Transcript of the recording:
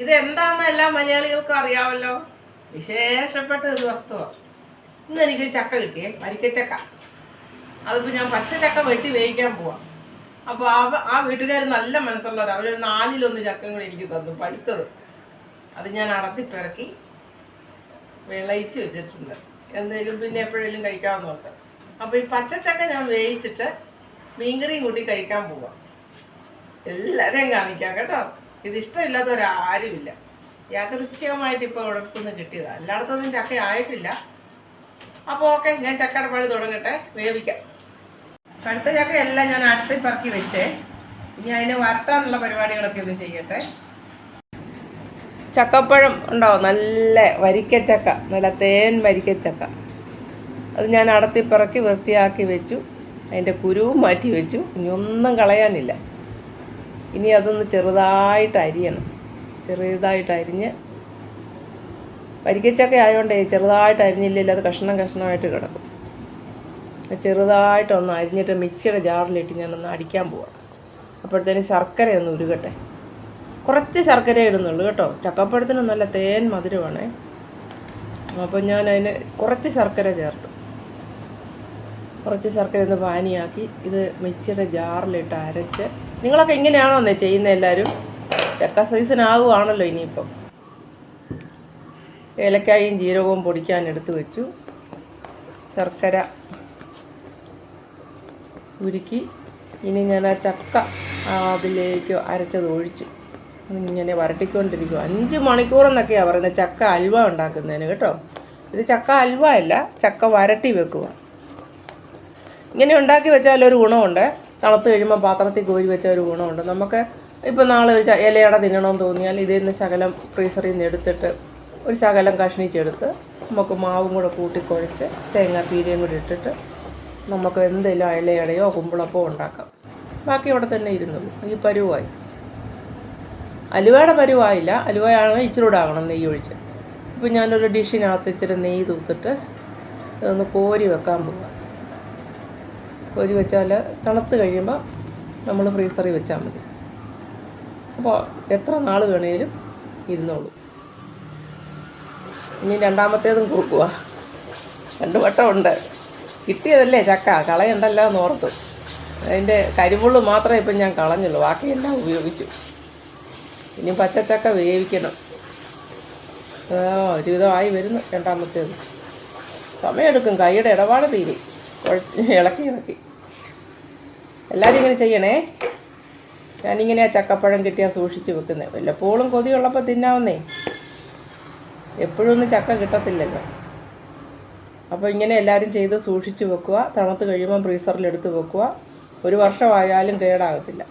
ഇത് എന്താണെന്ന് എല്ലാ മലയാളികൾക്കും അറിയാമല്ലോ വിശേഷപ്പെട്ട ഒരു വസ്തുവാണ് ഇന്ന് എനിക്ക് ചക്ക കിട്ടിയേ വരിക്കച്ചക്ക അതിപ്പോൾ ഞാൻ പച്ചച്ചക്ക വെട്ടി വേവിക്കാൻ പോവാം. അപ്പോൾ ആ ആ വീട്ടുകാർ നല്ല മനസ്സുള്ളവർ അവരൊരു നാലിലൊന്ന് ചക്കം കൂടി എനിക്ക് തന്നു പഴുത്തത്. അത് ഞാൻ അടത്തി വിളയിച്ച് വെച്ചിട്ടുണ്ട്. എന്തെങ്കിലും പിന്നെ എപ്പോഴെങ്കിലും കഴിക്കാമെന്ന് ഓർത്ത്. അപ്പോൾ ഈ പച്ചച്ചക്ക ഞാൻ വേവിച്ചിട്ട് മീൻകറിയും കൂട്ടി കഴിക്കാൻ പോവാം. എല്ലാവരെയും കാണിക്കാം കേട്ടോ. ഇത് ഇഷ്ടമില്ലാത്തവരാരുമില്ല യാദൃശ്യമായിട്ട് ഇപ്പോൾ ഉടത്തുനിന്ന് കിട്ടിയതാണ് എല്ലായിടത്തൊന്നും ചക്ക ആയിട്ടില്ല. അപ്പോൾ ഓക്കെ ഞാൻ ചക്കയുടെ പണി തുടങ്ങട്ടെ. വേവിക്കാം. കടുത്ത ചക്ക എല്ലാം ഞാൻ അടുത്ത് പറക്കി വെച്ചേ. ഇനി അതിനെ വരട്ടാനുള്ള പരിപാടികളൊക്കെ ഒന്ന് ചെയ്യട്ടെ. ചക്കപ്പഴം ഉണ്ടോ? നല്ല വരിക്കച്ചക്ക. നല്ല തേൻ വരിക്കച്ചക്ക. അത് ഞാൻ അടത്തിപ്പിറക്കി വൃത്തിയാക്കി വെച്ചു. അതിന്റെ കുരുവും മാറ്റി വെച്ചു. ഇനി ഒന്നും കളയാനില്ല. ഇനി അതൊന്ന് ചെറുതായിട്ട് അരിയണം. ചെറുതായിട്ട് അരിഞ്ഞ് വരിക്കച്ചക്ക ആയതുകൊണ്ടേ ചെറുതായിട്ട് അരിഞ്ഞില്ലെങ്കിൽ അത് കഷ്ണം കഷ്ണമായിട്ട് കിടക്കും. ചെറുതായിട്ടൊന്ന് അരിഞ്ഞിട്ട് മിക്സിയുടെ ജാറിലിട്ട് ഞാനൊന്ന് അടിക്കാൻ പോവാം. അപ്പോഴത്തേന് ശർക്കര ഒന്ന് ഉരുകട്ടെ. കുറച്ച് ശർക്കര ഇടുന്നുള്ളൂ കേട്ടോ. ചക്കപ്പഴത്തിന് നല്ല തേൻ മധുരമാണേ. അപ്പോൾ ഞാൻ അതിന് കുറച്ച് ശർക്കര ചേർത്തു. കുറച്ച് ശർക്കര ഒന്ന് പാനിയാക്കി ഇത് മിക്സിയുടെ ജാറിലിട്ട് അരച്ച്. നിങ്ങളൊക്കെ ഇങ്ങനെയാണോ എന്നേ ചെയ്യുന്നത് എല്ലാവരും ചക്ക സൈസിനാകുവാണല്ലോ ഇനിയിപ്പം. ഏലക്കായും ജീരകവും പൊടിക്കാൻ എടുത്ത് വെച്ചു. ശർക്കര ഉരുക്കി. ഇനി ഞാൻ ആ ചക്ക അതിലേക്ക് അരച്ചത് ഒഴിച്ചു. ഇങ്ങനെ വരട്ടിക്കൊണ്ടിരിക്കും അഞ്ച് മണിക്കൂറെന്നൊക്കെയാണ് പറയുന്നത്. ചക്ക അൽവ ഉണ്ടാക്കുന്നതിന് കേട്ടോ. ഇത് ചക്ക അൽവ അല്ല ചക്ക വരട്ടി വെക്കുക ഇങ്ങനെ ഉണ്ടാക്കി വെച്ചാൽ ഒരു ഗുണമുണ്ട്. തണുത്ത് കഴിയുമ്പോൾ പാത്രത്തിൽ കോരി വെച്ച ഒരു ഗുണമുണ്ട്. നമുക്ക് ഇപ്പോൾ നാളെ ഒരു ഇലയട തിന്നണമെന്ന് തോന്നിയാൽ ഇതിൽ നിന്ന് ശകലം ഫ്രീസറിൽ നിന്ന് എടുത്തിട്ട് ഒരു ശകലം കഷ്ണിച്ചെടുത്ത് നമുക്ക് മാവും കൂടെ കൂട്ടിക്കൊഴിച്ച് തേങ്ങാ പീരയും കൂടി ഇട്ടിട്ട് നമുക്ക് എന്തെങ്കിലും ഇലയടയോ കുമ്പിളപ്പോ ഉണ്ടാക്കാം. ബാക്കി ഇവിടെ തന്നെ ഇരുന്നുള്ളൂ ഈ പരുവായി. അലുവയുടെ പരുവായില്ല. അലുവയാണെങ്കിൽ ഇച്ചിരി കൂടെ ആകണം നെയ്യ് ഒഴിച്ച്. ഇപ്പം ഞാനൊരു ഡിഷിനകത്ത് ഇച്ചിരി നെയ്യ് തൂത്തിട്ട് ഇതൊന്ന് കോരി വെക്കാൻ പോവാം. കോരി വെച്ചാൽ തണുത്ത് കഴിയുമ്പോൾ നമ്മൾ ഫ്രീസറിൽ വെച്ചാൽ മതി. അപ്പോൾ എത്ര നാൾ വേണേലും ഇരുന്നോളൂ. ഇനി രണ്ടാമത്തേതും കുറുക്കുക രണ്ട് വട്ടമുണ്ട്. കിട്ടിയതല്ലേ ചക്ക? കളയണ്ടല്ലോ എന്ന് ഓർത്തു. അതിന്റെ കരിമുള്ള് മാത്രമേ ഇപ്പം ഞാൻ കളഞ്ഞുള്ളൂ. ബാക്കിയെല്ലാം ഉപയോഗിച്ചു. ഇനി പച്ചച്ചക്ക വേവിക്കണം. ഒരുവിധമായി വരുന്നു രണ്ടാമത്തേത്. സമയമെടുക്കും. കൈയുടെ ഇടപാട് തീരും. ഇളക്കി ഇളക്കി. എല്ലാവരും ഇങ്ങനെ ചെയ്യണേ? ഞാനിങ്ങനെ ചക്കപ്പഴം കിട്ടിയാൽ സൂക്ഷിച്ച് വെക്കുന്നത് വല്ലപ്പോഴും കൊതിയുള്ളപ്പോൾ തിന്നാവുന്നേ. എപ്പോഴും ഒന്നും ചക്ക കിട്ടത്തില്ലല്ലോ. അപ്പോൾ ഇങ്ങനെ എല്ലാവരും ചെയ്ത് സൂക്ഷിച്ച് വെക്കുക. തണുത്ത് കഴിയുമ്പോൾ ഫ്രീസറിൽ എടുത്ത് വെക്കുക. ഒരു വർഷമായാലും കേടാകത്തില്ല.